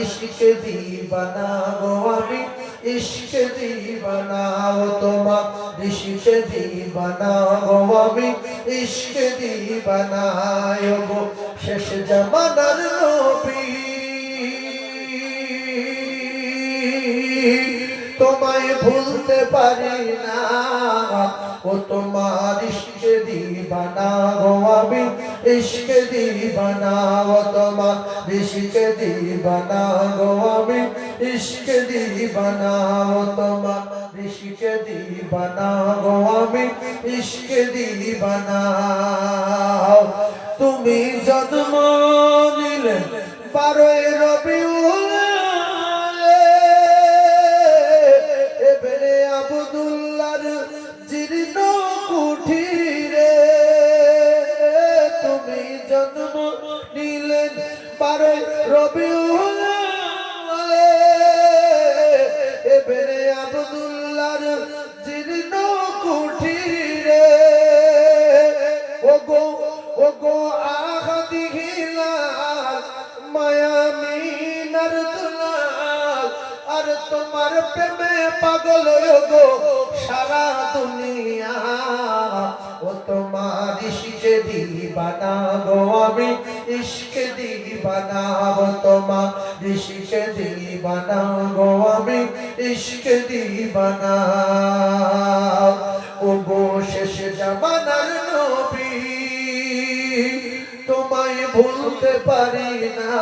ঋষিকে দিবানা গো আমি, ইশক দিবানাও তোমা ঋষিকে দিবানা গো আমি, ইশক দিবানায় গো শেষ জামানার নবী। তোমায় ভুলতে পারি না ও তোমার ইশক দিবানা গো আমি ইশক দিবানা ও তোমার, ইশক দিবানা গো আমি। ইশক দিবানা ও তোমার, ইশক দিবানা গো আমি। ইশক দিবানা, তুমি জন্ম নিলে বারোই রবিউল জন্ম নিলেন বারোই রবিউল এবারে আবদুল্লার জীর্ণ কুঠিরে ওগো ওগো আহাদি হিলাল মায়ামিনার দুলাল। আর তোমার প্রেমে পাগল গো সারা ইশকে দিবানা গো আমি, ইশকে দিবানা ও তোমার, ইশকে দিবানা গো আমি, ইশকে দিবানা ও গো শেষ জামানার নবী, তোমায় ভুলতে পারি না।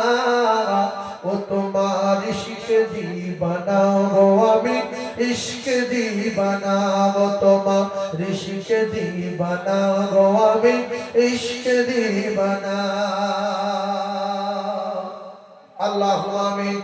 ও তোমার ইশক দিবানা গো আমি ইশক দিবানা তোমা ইশক দিবানা গো আমি ইশক দিবানা। আল্লাহ আমিন।